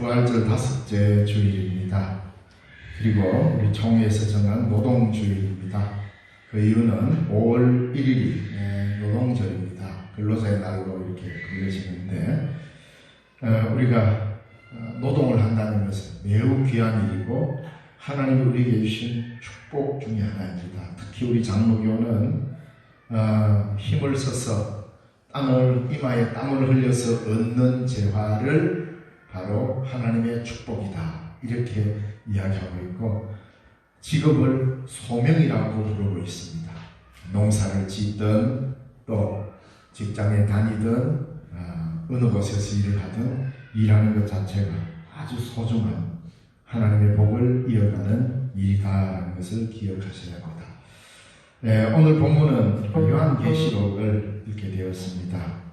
부활절 다섯째 주일입니다. 그리고 우리 총회에서 정한 노동주일입니다. 그 이유는 5월 1일이 예, 노동절입니다. 근로자의 날로 이렇게 불려지는데 어, 우리가 어, 노동을 한다는 것은 매우 귀한 일이고 하나님이 우리에게 주신 축복 중의 하나입니다. 특히 우리 장로교는 어, 힘을 써서 땅을 이마에 땀을 흘려서 얻는 재화를 바로 하나님의 축복이다 이렇게 이야기하고 있고 직업을 소명이라고 부르고 있습니다. 농사를 짓든 또 직장에 다니든 아, 어느 곳에서 일을 하든 일하는 것 자체가 아주 소중한 하나님의 복을 이어가는 일이다라는 것을 기억하셔야 합니다. 네, 오늘 본문은 요한계시록을 읽게 되었습니다.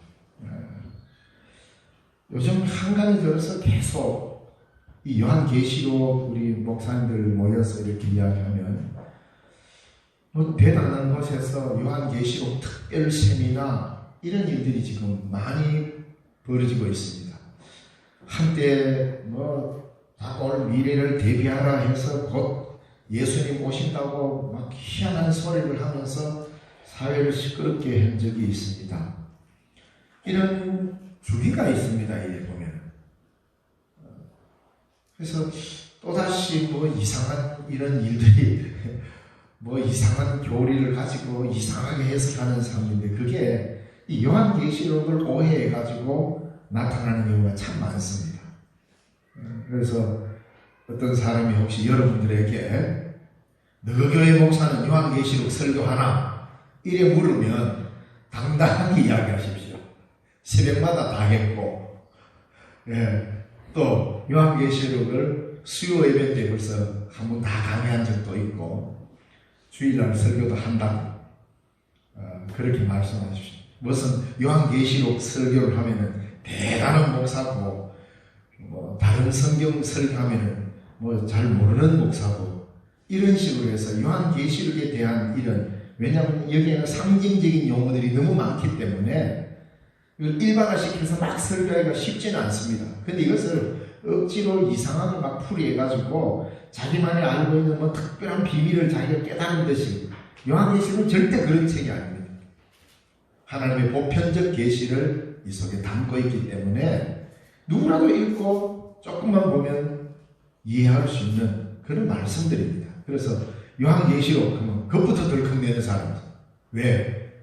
어, 요즘 한간이 들어서 계속 이 요한계시록 우리 목사님들 모여서 이렇게 이야기하면 뭐 대단한 곳에서 요한계시록 특별 세미나 이런 일들이 지금 많이 벌어지고 있습니다. 한때 뭐 다올 미래를 대비하라 해서 곧 예수님 오신다고 막 희한한 소리를 하면서 사회를 시끄럽게 한 적이 있습니다. 이런 주기가 있습니다. 이래 보면. 그래서 또다시 뭐 이상한 이런 일들이 뭐 이상한 교리를 가지고 이상하게 해석하는 사람인데 그게 이 요한계시록을 오해해 가지고 나타나는 경우가 참 많습니다. 그래서 어떤 사람이 혹시 여러분들에게 너희 교회 목사는 요한계시록 설교하나 이래 물으면 당당하게 이야기하십시오. 새벽마다 다 했고, 예, 또 요한계시록을 수요 예배 때 벌써 한 번 다 강의한 적도 있고 주일날 설교도 한다고 어, 그렇게 말씀하십시오. 무슨 요한계시록 설교를 하면은 대단한 목사고 뭐 다른 성경 설교하면은 뭐 잘 모르는 목사고 이런 식으로 해서 요한계시록에 대한 이런 왜냐하면 여기에는 상징적인 용어들이 너무 많기 때문에 일반화시켜서 막 설교하기가 쉽지는 않습니다. 근데 이것을 억지로 이상하게 막 풀이해가지고 자기만이 알고 있는 뭐 특별한 비밀을 자기가 깨닫는 듯이 요한계시록은 절대 그런 책이 아닙니다. 하나님의 보편적 계시를 이 속에 담고 있기 때문에 누구라도 읽고 조금만 보면 이해할 수 있는 그런 말씀들입니다. 그래서 요한계시록 그것부터 덜컥내는 사람이죠. 왜?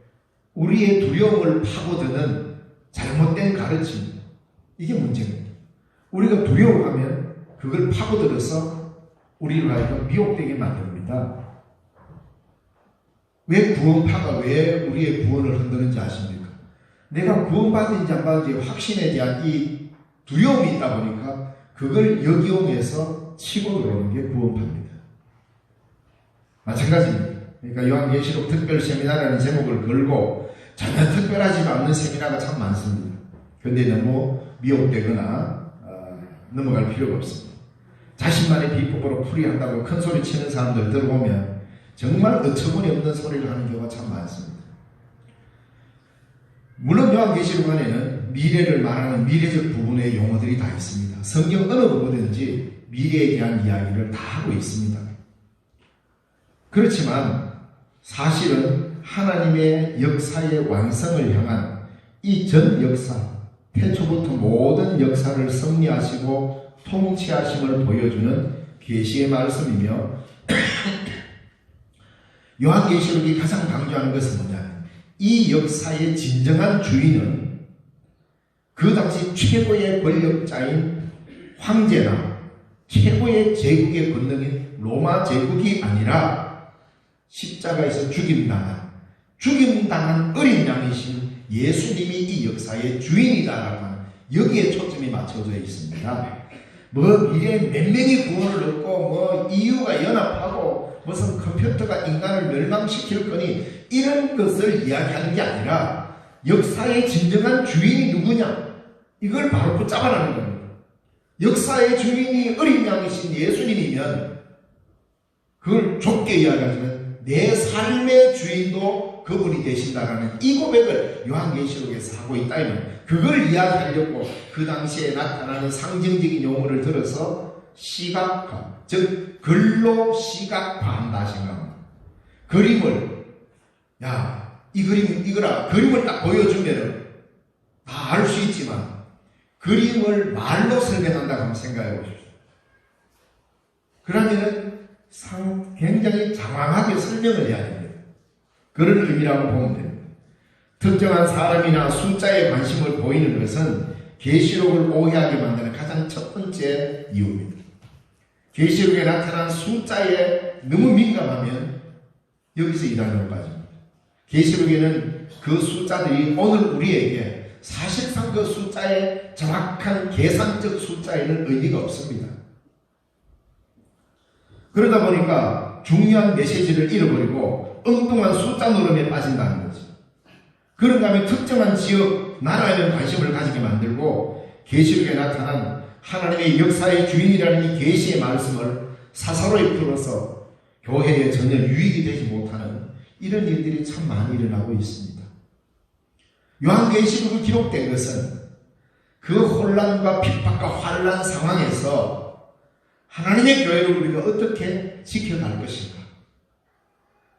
우리의 두려움을 파고드는 잘못된 가르침 이게 문제입니다. 우리가 두려워하면 그걸 파고들어서 우리를 하여금 미혹되게 만듭니다. 왜 구원파가 왜 우리의 구원을 흔드는지 아십니까? 내가 구원받은지 안 받은지 확신에 대한 이 두려움이 있다 보니까 그걸 역이용해서 치고 들어오는 게 구원파입니다. 마찬가지입니다. 그러니까 요한계시록 특별 세미나라는 제목을 걸고 전혀 특별하지 않는 세미나가 참 많습니다. 근데 너무 미혹되거나 어, 넘어갈 필요가 없습니다. 자신만의 비법으로 풀이한다고 큰 소리 치는 사람들 들어보면 정말 어처구니 없는 소리를 하는 경우가 참 많습니다. 물론 요한계시록 안에는 미래를 말하는 미래적 부분의 용어들이 다 있습니다. 성경 어느 부분든지 미래에 대한 이야기를 다 하고 있습니다. 그렇지만 사실은 하나님의 역사의 완성을 향한 이 전 역사, 태초부터 모든 역사를 섭리하시고 통치하심을 보여주는 계시의 말씀이며 요한계시록이 가장 강조하는 것은 뭐냐? 이 역사의 진정한 주인은 그 당시 최고의 권력자인 황제나 최고의 제국의 권능인 로마 제국이 아니라 십자가에서 죽임당한 죽임당한 어린 양이신 예수님이 이 역사의 주인이다라고 하는 여기에 초점이 맞춰져 있습니다. 뭐 미래에 몇 명이 구원을 얻고 뭐 이유가 연합하고 무슨 컴퓨터가 인간을 멸망시킬 거니 이런 것을 이야기하는 게 아니라 역사의 진정한 주인이 누구냐 이걸 바로 붙잡아라는 겁니다. 역사의 주인이 어린 양이신 예수님이면 그걸 좁게 이야기하지만 내 삶의 주인도 그분이 되신다라는 이 고백을 요한계시록에서 하고 있다면 그걸 이야기하려고 그 당시에 나타나는 상징적인 용어를 들어서 시각화, 즉 글로 시각화한다 생각합니다. 그림을 야 이 그림 이거라 그림을 딱 보여주면은 다 알 수 있지만 그림을 말로 설명한다고 한번 생각해 보십시오. 그러면은 상, 굉장히 장황하게 설명을 해야 됩니다. 그런 의미라고 보면 됩니다. 특정한 사람이나 숫자에 관심을 보이는 것은 계시록을 오해하게 만드는 가장 첫 번째 이유입니다. 계시록에 나타난 숫자에 너무 민감하면 여기서 이단으로 빠집니다. 계시록에는 그 숫자들이 오늘 우리에게 사실상 그 숫자의 정확한 계산적 숫자에는 의미가 없습니다. 그러다 보니까 중요한 메시지를 잃어버리고 엉뚱한 숫자 노름에 빠진다는 거죠. 그런가 하면 특정한 지역, 나라에 관심을 가지게 만들고 계시록에 나타난 하나님의 역사의 주인이라는 이 계시의 말씀을 사사로이 풀어서 교회에 전혀 유익이 되지 못하는 이런 일들이 참 많이 일어나고 있습니다. 요한계시록이 기록된 것은 그 혼란과 핍박과 환란 상황에서 하나님의 교회를 우리가 어떻게 지켜갈 것인가?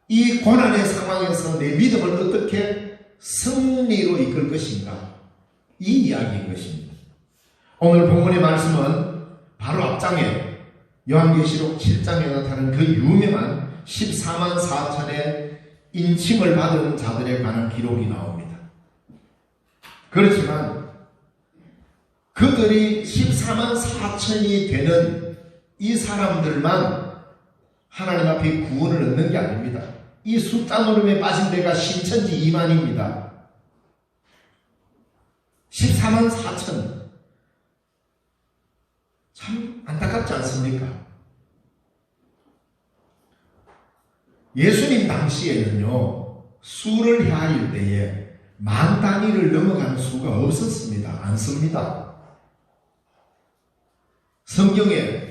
이 고난의 상황에서 내 믿음을 어떻게 승리로 이끌 것인가? 이 이야기인 것입니다. 오늘 본문의 말씀은 바로 앞장에 요한계시록 7장에 나타나는 그 유명한 14만 4천의 인침을 받은 자들에 관한 기록이 나옵니다. 그렇지만 그들이 14만 4천이 되는 이 사람들만 하나님 앞에 구원을 얻는 게 아닙니다. 이 숫자 노름에 빠진 데가 신천지 2만입니다. 14만 4천. 참 안타깝지 않습니까? 예수님 당시에는요, 수를 헤아릴 때에 만 단위를 넘어가는 수가 없었습니다. 안 씁니다. 성경에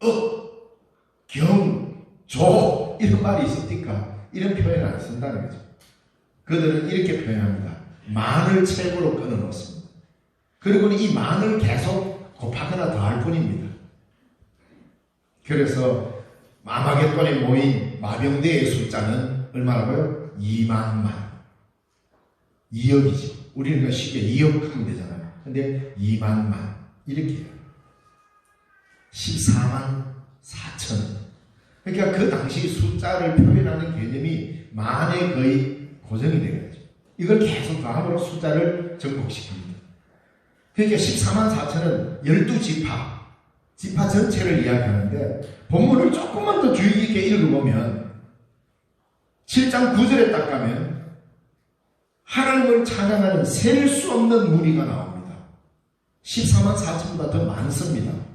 억, 경, 조 이런 말이 있습니까? 이런 표현을 안 쓴다는 거죠. 그들은 이렇게 표현합니다. 만을 책으로 끊어놓습니다. 그리고 이 만을 계속 곱하거나 더할 뿐입니다. 그래서 마마겟돈에 모인 마병대의 숫자는 얼마라고요? 2만만. 2억이지. 우리는 쉽게 2억 하면 되잖아요. 근데 2만만. 이렇게 해요. 14만 4천. 그러니까 그 당시 숫자를 표현하는 개념이 만에 거의 고정이 되겠죠. 이걸 계속 더함으로 숫자를 정복시킵니다. 그러니까 14만 4천은 12지파, 지파 전체를 이야기하는데 본문을 조금만 더 주의 깊게 읽어보면 7장 9절에 딱 가면 하나님을 찬양하는 셀 수 없는 무리가 나옵니다. 14만 4천보다 더 많습니다.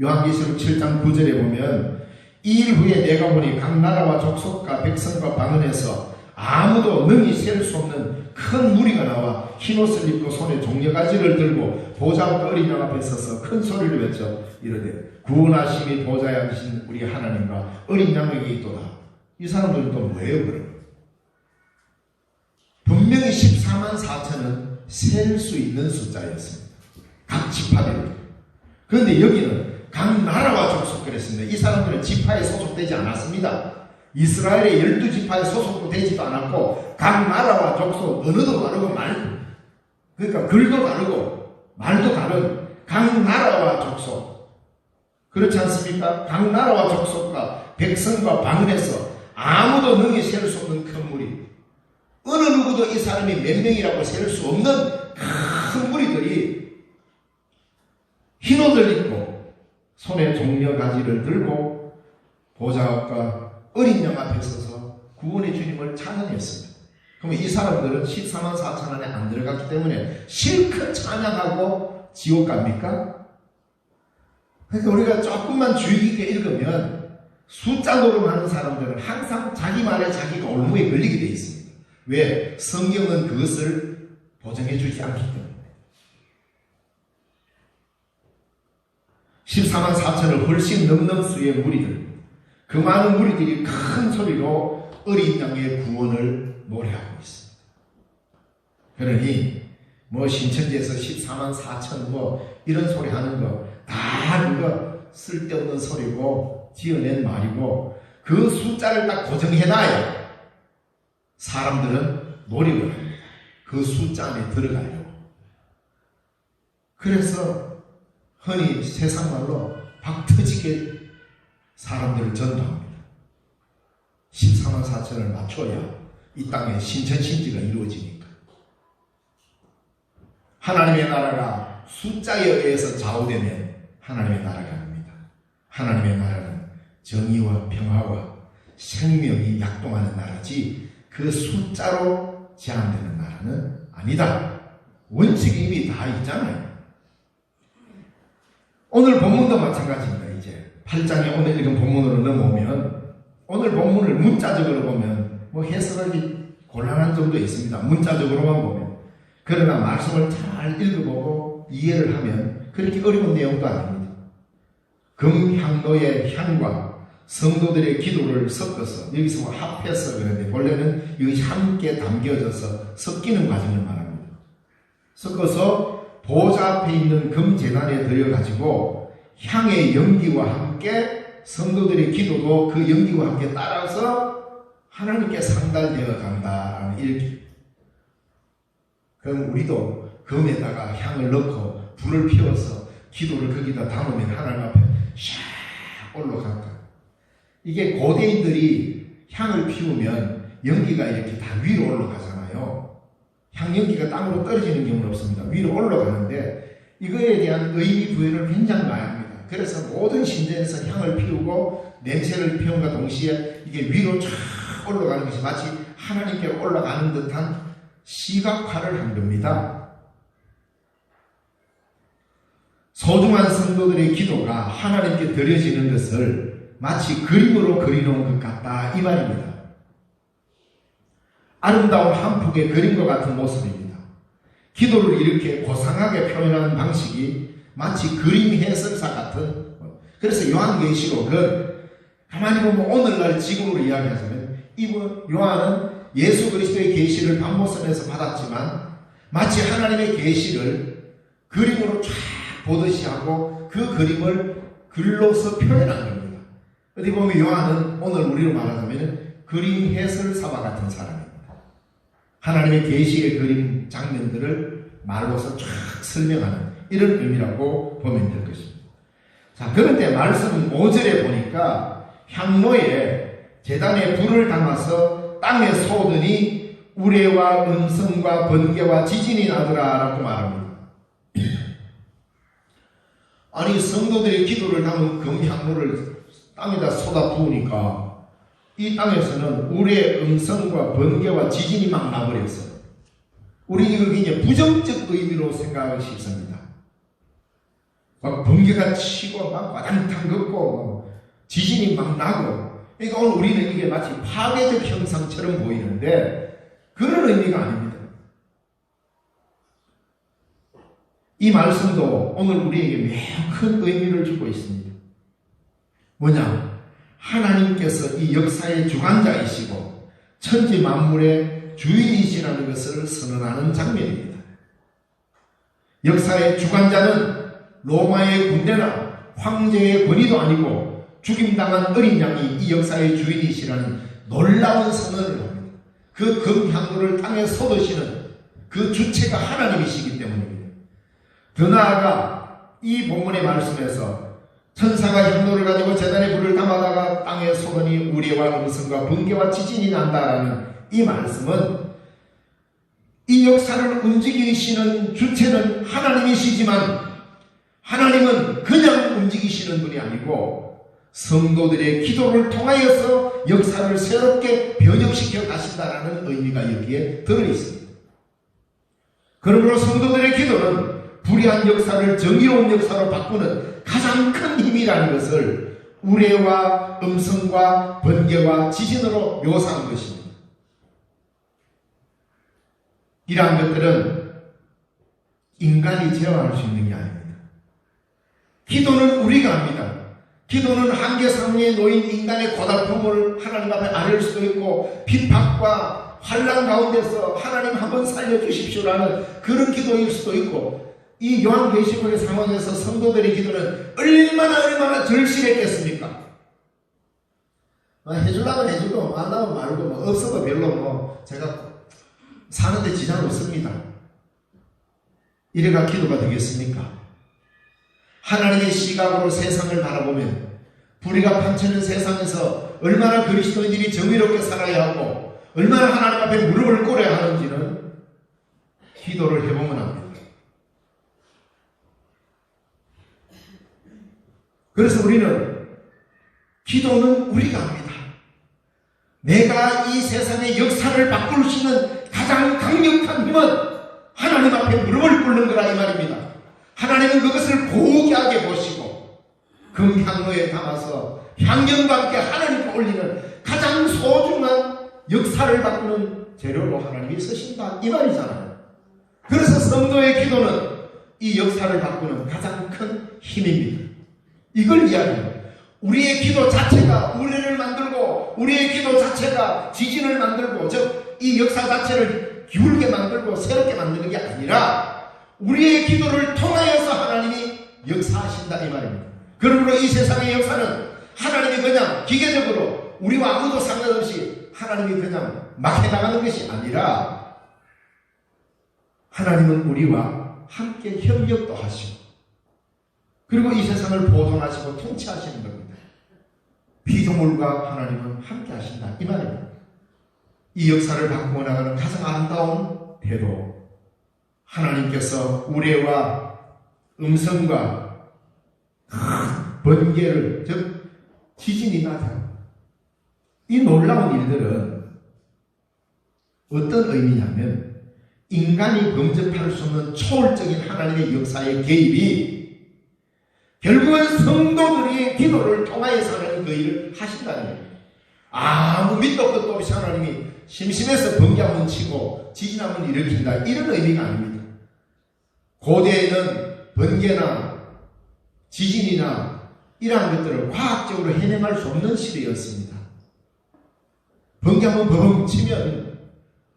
요한계시록 7장 9절에 보면 이 일 후에 내가 보니 각 나라와 족속과 백성과 방언에서 아무도 능히 셀 수 없는 큰 무리가 나와 흰옷을 입고 손에 종려가지를 들고 보좌와 어린 양 앞에 서서 큰 소리를 외쳐 이르되 구원하심이 보좌에 앉으신 우리 하나님과 어린 양에게 있도다. 이 사람들은 또 뭐예요 그럼? 분명히 14만 4천은 셀 수 있는 숫자였습니다. 각 지파들. 그런데 여기는 각 나라와 족속 그랬습니다. 이 사람들은 지파에 소속되지 않았습니다. 이스라엘의 열두 지파에 소속도 되지도 않았고 각 나라와 족속 언어도 다르고 말 그러니까 글도 다르고 말도 다른 각 나라와 족속 그렇지 않습니까? 각 나라와 족속과 백성과 방언에서 아무도 능히 셀수 없는 큰 무리 어느 누구도 이 사람이 몇 명이라고 셀수 없는 큰 무리들이 흰 옷을 입고 손에 종려 가지를 들고 보좌과 어린 양 앞에 서서 구원의 주님을 찬양했습니다. 그럼 이 사람들은 14만 4천 안에 안 들어갔기 때문에 실컷 찬양하고 지옥 갑니까? 그러니까 우리가 조금만 주의 깊게 읽으면 숫자 노름하는 사람들은 항상 자기 말에 자기가 올무에 걸리게 돼 있습니다. 왜? 성경은 그것을 보정해 주지 않기 때문에. 14만 4천을 훨씬 넘는 수의 무리들, 그 많은 무리들이 큰 소리로 어린 양의 구원을 노래하고 있습니다. 그러니 뭐 신천지에서 14만 4천 뭐 이런 소리 하는 거다 그거 쓸데없는 소리고 지어낸 말이고 그 숫자를 딱 고정해놔야 사람들은 노력을 합니다. 그 숫자 안에 들어가려고. 그래서 흔히 세상 말로 박 터지게 사람들을 전도합니다. 14만 4천을 맞춰야 이 땅에 신천신지가 이루어지니까. 하나님의 나라가 숫자에 의해서 좌우되면 하나님의 나라가 아닙니다. 하나님의 나라는 정의와 평화와 생명이 약동하는 나라지 그 숫자로 제한되는 나라는 아니다. 원칙이 이미 다 있잖아요. 오늘 본문도 마찬가지입니다. 이제 8장에 오늘 읽은 본문으로 넘어오면 오늘 본문을 문자적으로 보면 뭐 해석하기 곤란한 점도 있습니다. 문자적으로만 보면 그러나 말씀을 잘 읽어보고 이해를 하면 그렇게 어려운 내용도 아닙니다. 금향로의 향과 성도들의 기도를 섞어서 여기서 뭐 합해서 그런데 본래는 이 함께 담겨져서 섞이는 과정을 말합니다. 섞어서 보좌 앞에 있는 금재단에 들여가지고 향의 연기와 함께 성도들의 기도도 그 연기와 함께 따라서 하나님께 상달되어 간다라는 일기. 그럼 우리도 금에다가 향을 넣고 불을 피워서 기도를 거기다 담으면 하나님 앞에 샥 올라갈까. 이게 고대인들이 향을 피우면 연기가 이렇게 다 위로 올라가잖아요. 향 연기가 땅으로 떨어지는 경우는 없습니다. 위로 올라가는데 이거에 대한 의미 부여를 굉장히 많이 합니다. 그래서 모든 신전에서 향을 피우고 냄새를 피움과 동시에 이게 위로 쫙 올라가는 것이 마치 하나님께 올라가는 듯한 시각화를 한 겁니다. 소중한 성도들의 기도가 하나님께 드려지는 것을 마치 그림으로 그리놓은 것 같다 이 말입니다. 아름다운 한 폭의 그림과 같은 모습입니다. 기도를 이렇게 고상하게 표현하는 방식이 마치 그림 해설사 같은 그래서 요한계시록은 가만히 보면 오늘날 지금으로 이야기하자면 이분 요한은 예수 그리스도의 계시를 반모선에서 받았지만 마치 하나님의 계시를 그림으로 쫙 보듯이 하고 그 그림을 글로서 표현한 겁니다. 어디 보면 요한은 오늘 우리로 말하자면 그림 해설사와 같은 사람입니다. 하나님의 계시의 그림 장면들을 말로서 쫙 설명하는 이런 의미라고 보면 될 것입니다. 자, 그런데 말씀은 5절에 보니까 향로에 재단에 불을 담아서 땅에 쏟으니 우레와 음성과 번개와 지진이 나더라라고 말합니다. 아니 성도들의 기도를 담은 금향로를 땅에다 쏟아 부으니까 이 땅에서는 우리의 음성과 번개와 지진이 막 나버렸어요. 우리 이걸 굉장히 부정적 의미로 생각하기 쉽습니다. 막 번개가 치고 막 와당탕 걷고 지진이 막 나고 그러니까 오늘 우리는 이게 마치 파괴적 형상처럼 보이는데 그런 의미가 아닙니다. 이 말씀도 오늘 우리에게 매우 큰 의미를 주고 있습니다. 뭐냐? 하나님께서 이 역사의 주관자이시고 천지 만물의 주인이시라는 것을 선언하는 장면입니다. 역사의 주관자는 로마의 군대나 황제의 권위도 아니고 죽임당한 어린 양이 이 역사의 주인이시라는 놀라운 선언을 합니다. 그 금향로를 땅에 쏟으시는 그 주체가 하나님이시기 때문입니다. 더 나아가 이 본문의 말씀에서 천사가 향로를 가지고 재단에 불을 담아다가 땅에 쏟으니 우리와 음성과 번개와 지진이 난다라는 이 말씀은 이 역사를 움직이시는 주체는 하나님이시지만 하나님은 그냥 움직이시는 분이 아니고 성도들의 기도를 통하여서 역사를 새롭게 변형시켜 가신다라는 의미가 여기에 들어 있습니다. 그러므로 성도들의 기도는 불의한 역사를 정의로운 역사로 바꾸는 가장 큰 힘이라는 것을 우레와 음성과 번개와 지진으로 묘사한 것입니다. 이러한 것들은 인간이 제어할 수 있는 게 아닙니다. 기도는 우리가 합니다. 기도는 한계 상황에 놓인 인간의 고달픔을 하나님 앞에 아릴 수도 있고 핍박과 환란 가운데서 하나님 한번 살려주십시오라는 그런 기도일 수도 있고 이 요한계시록의 상황에서 성도들의 기도는 얼마나 얼마나 절실했겠습니까? 아, 해주려면 해주고 안 나오면 말고 뭐 없어도 별로 뭐 제가 사는데 지장 없습니다. 이래가 기도가 되겠습니까? 하나님의 시각으로 세상을 바라보면 불의가 판치는 세상에서 얼마나 그리스도인들이 정의롭게 살아야 하고 얼마나 하나님 앞에 무릎을 꿇어야 하는지는 기도를 해보면 압니다. 그래서 우리는 기도는 우리가 합니다. 내가 이 세상의 역사를 바꿀 수 있는 가장 강력한 힘은 하나님 앞에 무릎을 꿇는 거라 이 말입니다. 하나님은 그것을 고귀하게 보시고 금향로에 담아서 향연과 함께 하나님께 올리는 가장 소중한 역사를 바꾸는 재료로 하나님이 쓰신다 이 말이잖아요. 그래서 성도의 기도는 이 역사를 바꾸는 가장 큰 힘입니다. 이걸 이야기합니다. 우리의 기도 자체가 우리를 만들고 우리의 기도 자체가 지진을 만들고 즉 이 역사 자체를 기울게 만들고 새롭게 만드는 게 아니라 우리의 기도를 통하여서 하나님이 역사하신다 이 말입니다. 그러므로 이 세상의 역사는 하나님이 그냥 기계적으로 우리와 아무도 상관없이 하나님이 그냥 막 해나가는 것이 아니라 하나님은 우리와 함께 협력도 하시고 그리고 이 세상을 보존하시고 통치하시는 겁니다. 피조물과 하나님은 함께 하신다. 이 말입니다. 이 역사를 바꾸어 나가는 가장 아름다운 대로 하나님께서 우레와 음성과 큰 번개를 즉 지진이 나죠. 이 놀라운 일들은 어떤 의미냐면 인간이 범접할 수 없는 초월적인 하나님의 역사의 개입이 결국은 성도들의 기도를 통하여서 하나님 그 일을 하신다는 거예요. 아무 밑도 끝도 없이 하나님이 심심해서 번개 한번 치고 지진 한번 일으킨다. 이런 의미가 아닙니다. 고대에는 번개나 지진이나 이러한 것들을 과학적으로 해명할 수 없는 시대였습니다. 번개 한번 버벅 치면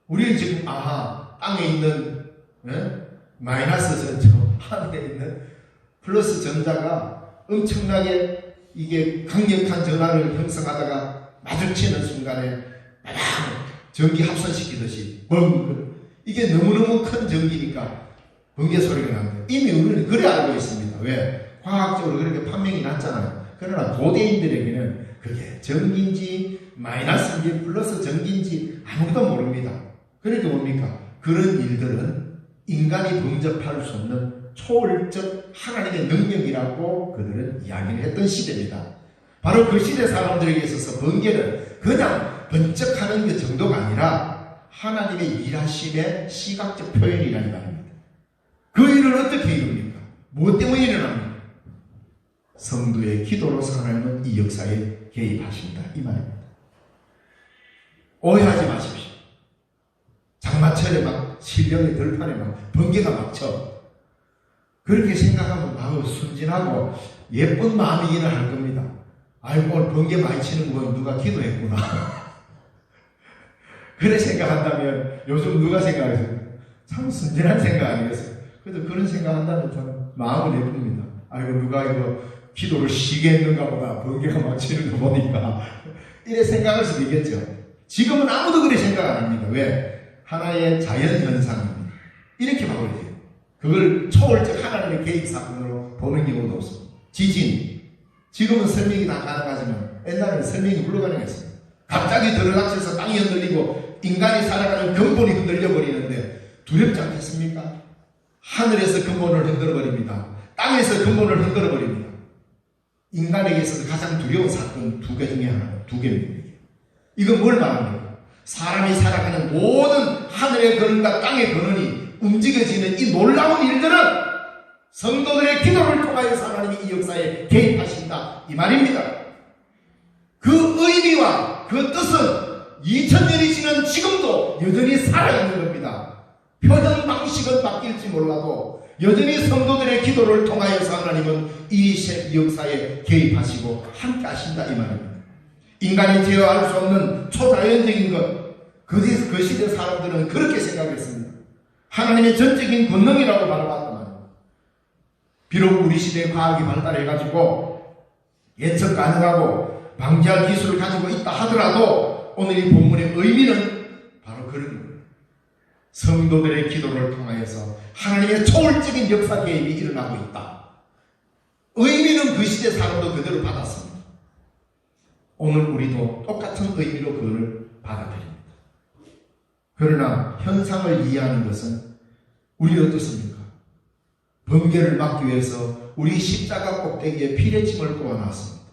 우리는 지금 아하 땅에 있는 예? 마이너스 전자 하늘에 있는 플러스 전자가 엄청나게 이게 강력한 전화를 형성하다가 마주치는 순간에 빠방 전기 합선시키듯이 뻥 이게 너무너무 큰 전기니까 번개 소리가 납니다. 이미 우리는 그래 알고 있습니다. 왜? 과학적으로 그렇게 판명이 났잖아요. 그러나 고대인들에게는 그게 전기인지 마이너스인지 플러스 전기인지 아무도 모릅니다. 그러니까 뭡니까? 그런 일들은 인간이 범접할 수 없는 초월적 하나님의 능력이라고 그들은 이야기를 했던 시대입니다. 바로 그 시대 사람들에게 있어서 번개는 그냥 번쩍하는 그 정도가 아니라 하나님의 일하심의 시각적 표현이라는 말입니다. 그 일을 어떻게 이룹니까? 무엇 때문에 일어납니까? 성도의 기도로서 하나님은 이 역사에 개입하신다. 이 말입니다. 오해하지 마십시오. 장마철에 막 실령의 들판에 막 번개가 막 쳐. 그렇게 생각하면 마음 순진하고 예쁜 마음이기는 할 겁니다. 아이고 번개 많이 치는 건 누가 기도했구나. 그래 생각한다면 요즘 누가 생각하세요? 참 순진한 생각 아니겠어요? 그래도 그런 생각한다면 참 마음은 예쁩니다. 아이고 누가 이거 기도를 쉬게 했는가 보다 번개가 막 치는 거 보니까 이래 생각할 수도 있겠죠. 지금은 아무도 그래 생각 안 합니다. 왜? 하나의 자연 현상입니다. 이렇게 봐버리세요. 그걸 초월적 하나님의 개입 사건으로 보는 경우도 없습니다. 지진. 지금은 설명이 다 가능하지만 옛날에는 설명이 불가능했습니다. 갑자기 들어닥쳐서 땅이 흔들리고 인간이 살아가는 근본이 흔들려 버리는데 두렵지 않겠습니까? 하늘에서 근본을 흔들어 버립니다. 땅에서 근본을 흔들어 버립니다. 인간에게 있어서 가장 두려운 사건 두 개 중에 하나, 두 개입니다. 이건 뭘 말합니까? 사람이 살아가는 모든 하늘의 근원과 땅의 근원이 움직여지는 이 놀라운 일들은 성도들의 기도를 통하여서 하나님이 이 역사에 개입하신다. 이 말입니다. 그 의미와 그 뜻은 2000년이 지난 지금도 여전히 살아있는 겁니다. 표현 방식은 바뀔지 몰라도 여전히 성도들의 기도를 통하여서 하나님은 이 역사에 개입하시고 함께 하신다 이 말입니다. 인간이 제어할 수 없는 초자연적인 것, 그, 시- 그 시대 사람들은 그렇게 생각했습니다. 하나님의 전적인 권능이라고 바라봤더만 비록 우리 시대의 과학이 발달해가지고 예측 가능하고 방지할 기술을 가지고 있다 하더라도 오늘 이 본문의 의미는 바로 그런 거예요. 성도들의 기도를 통하여서 하나님의 초월적인 역사 개입이 일어나고 있다. 의미는 그 시대 사람도 그대로 받았습니다. 오늘 우리도 똑같은 의미로 그를 받아들입니다. 그러나 현상을 이해하는 것은 우리 어떻습니까? 번개를 막기 위해서 우리 십자가 꼭대기에 피레 침을 꽂아놨습니다.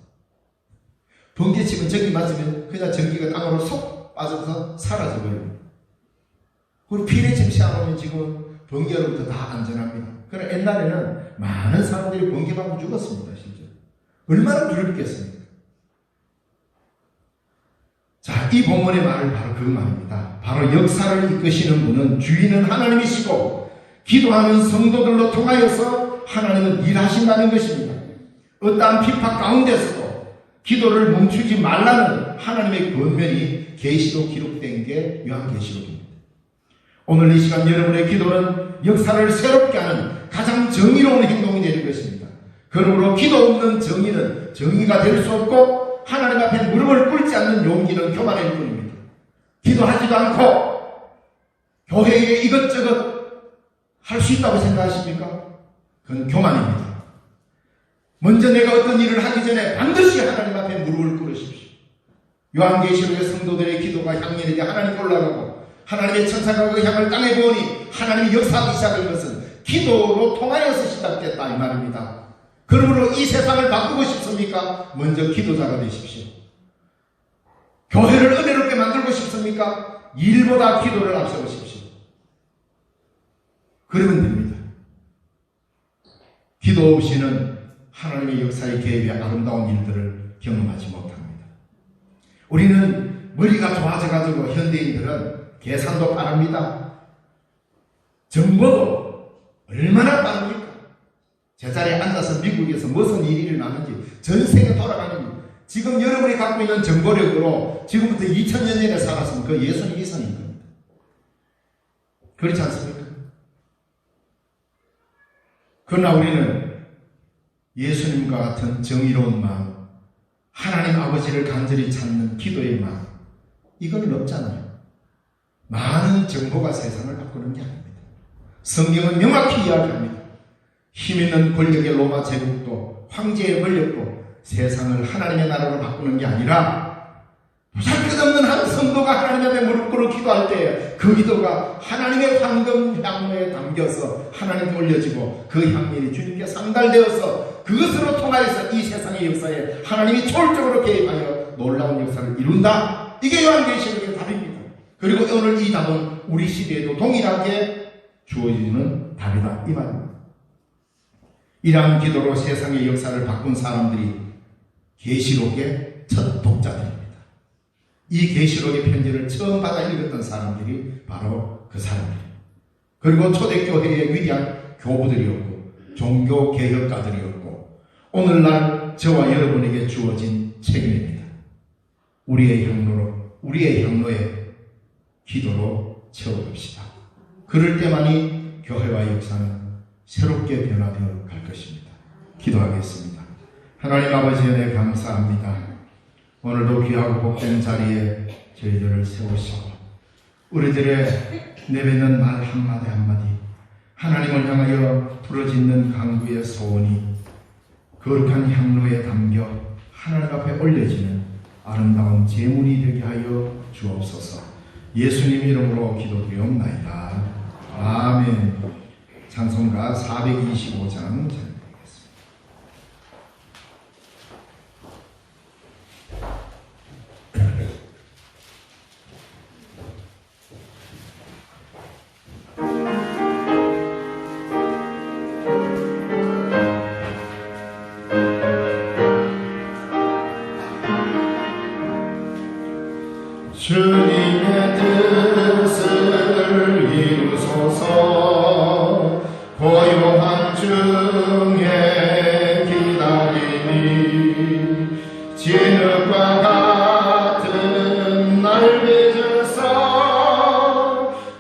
번개침은 전기 맞으면 그냥 전기가 땅으로 쏙 빠져서 사라져버립니다. 그리고 피레 침 시작하면 지금 번개로부터 다 안전합니다. 그러나 옛날에는 많은 사람들이 번개 맞고 죽었습니다. 실제 얼마나 두렵겠습니까? 자, 이 본문의 말은 바로 그 말입니다. 바로 역사를 이끄시는 분은 주인은 하나님이시고 기도하는 성도들로 통하여서 하나님은 일하신다는 것입니다. 어떠한 핍박 가운데서도 기도를 멈추지 말라는 하나님의 권면이 계시록 기록된 게 요한계시록입니다. 오늘 이 시간 여러분의 기도는 역사를 새롭게 하는 가장 정의로운 행동이 되는 것입니다. 그러므로 기도 없는 정의는 정의가 될 수 없고 하나님 앞에 무릎을 꿇지 않는 용기는 교만일 뿐입니다. 기도하지도 않고 교회에 이것저것 할 수 있다고 생각하십니까? 그건 교만입니다. 먼저 내가 어떤 일을 하기 전에 반드시 하나님 앞에 무릎을 꿇으십시오. 요한계시록의 성도들의 기도가 향연에게 하나님 올라가고 하나님의 천사가 그 향을 땅에 부으니 하나님이 역사하기 시작한 것은 기도로 통하여서 시작됐다 이 말입니다. 그러므로 이 세상을 바꾸고 싶습니까? 먼저 기도자가 되십시오. 교회를 은혜롭게 만들고 싶습니까? 일보다 기도를 앞세우십시오. 그러면 됩니다. 기도 없이는 하나님의 역사의 개입의 아름다운 일들을 경험하지 못합니다. 우리는 머리가 좋아져가지고 현대인들은 계산도 빠릅니다. 정보도 얼마나 빠릅니까? 제자리에 앉아서 미국에서 무슨 일이 일어나는지 전 세계 돌아가는 지 지금 여러분이 갖고 있는 정보력으로 지금부터 2000년 전에 살았으면 그 예수님 이선인 겁니다. 그렇지 않습니까? 그러나 우리는 예수님과 같은 정의로운 마음, 하나님 아버지를 간절히 찾는 기도의 마음, 이거는 없잖아요. 많은 정보가 세상을 바꾸는 게 아닙니다. 성경은 명확히 이야기합니다. 힘 있는 권력의 로마 제국도 황제의 권력도 세상을 하나님의 나라로 바꾸는 게 아니라 보잘것없는 한 성도가 하나님 앞에 무릎 꿇어 기도할 때 그 기도가 하나님의 황금 향로에 담겨서 하나님께 올려지고 그 향연이 주님께 상달되어서 그것으로 통하여서 이 세상의 역사에 하나님이 초월적으로 개입하여 놀라운 역사를 이룬다. 이게 요한계시록의 답입니다. 그리고 오늘 이 답은 우리 시대에도 동일하게 주어지는 답이다. 이 말입니다. 이러한 기도로 세상의 역사를 바꾼 사람들이 계시록의 첫 독자들입니다. 이 계시록의 편지를 처음 받아 읽었던 사람들이 바로 그 사람들이에요. 그리고 초대교회의 위대한 교부들이었고 종교 개혁가들이었고 오늘날 저와 여러분에게 주어진 책임입니다. 우리의 향로로 우리의 향로에 기도로 채워봅시다. 그럴 때만이 교회와 역사는 새롭게 변화되어 갈 것입니다. 기도하겠습니다. 하나님 아버지 은혜 감사합니다. 오늘도 귀하고 복된 자리에 저희들을 세우시고 우리들의 내뱉는 말 한마디 한마디 하나님을 향하여 부러짓는 강구의 소원이 거룩한 향로에 담겨 하나님 앞에 올려지는 아름다운 제물이 되게 하여 주옵소서 예수님 이름으로 기도드리옵나이다. 아멘 찬송가 425장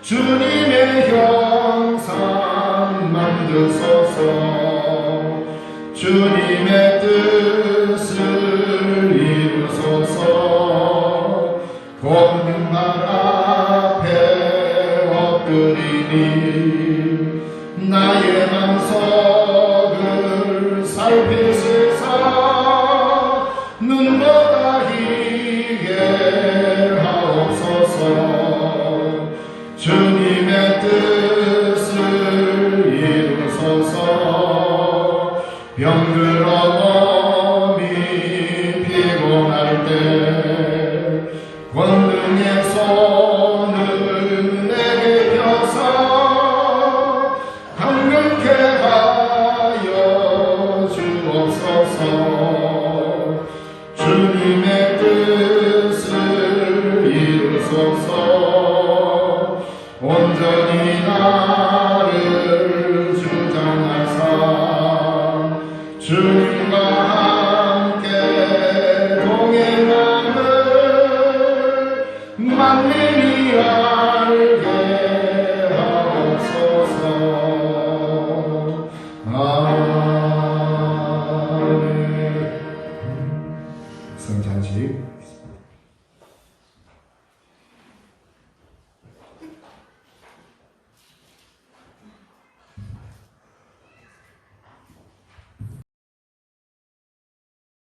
주님의 형상 만드소서. 주님의 뜻을 이루소서. 공말 앞에 엎드리니